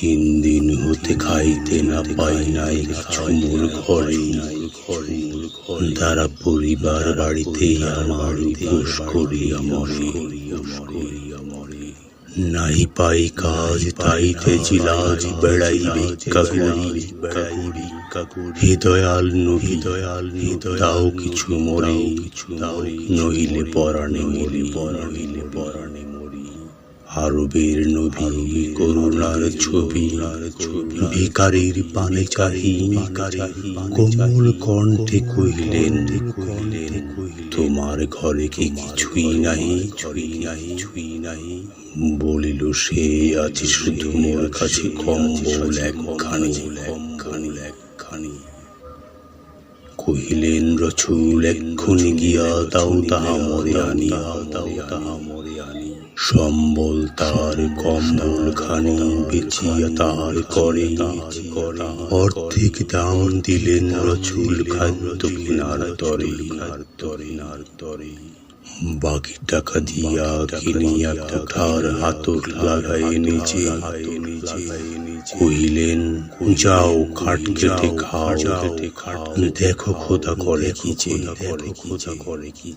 তিন দিন হতে খাইতে না পাই নাই ছুমুর ঘরে। তারা পরিবার বাড়িতে আমার উপোস করিয়া মরে। নাই পাই কাজ তাইতে জিলাজ কাকুরি বেড়াইবি কাকুরি। হৃদয়াল নবী দয়াল তাও কিছু মরে কিছু নহিলে পরাণে মরি। পরাণিলে পরাণে আরবের নবী করুণার ছবি। ভিকারির পানে চাহি কোমল কণ্ঠে কহিলেন, তোমার ঘরে কি কিছুই নাই? ছুই নাই ছুই নাই বলিল, সে আছে শুধু মোর কাছে কম্বল একখানি। একখানি একখানি কহিলেন রছুল এক্ষুনি গিয়া দাও, তাহা মরে আনিয়া দাও, তাহা মরে সম্বল তার কম্বল খানি বেচিয়া তার করে। অর্ধেক দাম দিলেন রছুল খাদ্য কিনার তরে তরে নার তরে বাকি টাকা দিয়া কিনিয়া কোঠার হাতর লাগাই নিজে। কহিলেন, যাও, খাট কেটে খাও। দেখো খোদা করে কি দেখো খোদা করে কি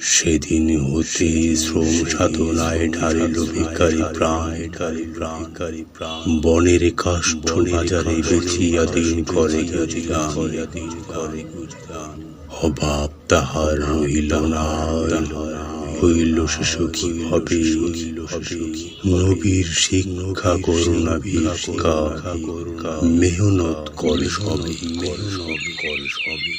সেদিন হতে শ্রম সাধনায় ঢালিল ভিকারি প্রাণ। বনের কাষ্ঠ বাজারে বেচিয়া দিন করে অভাব তাহার রহিল না। হইল সে সুখী হবে নবীর শিক্ষা করুণা ভিক্ষা। মেহনত করে সবে মেহনত করে সবে।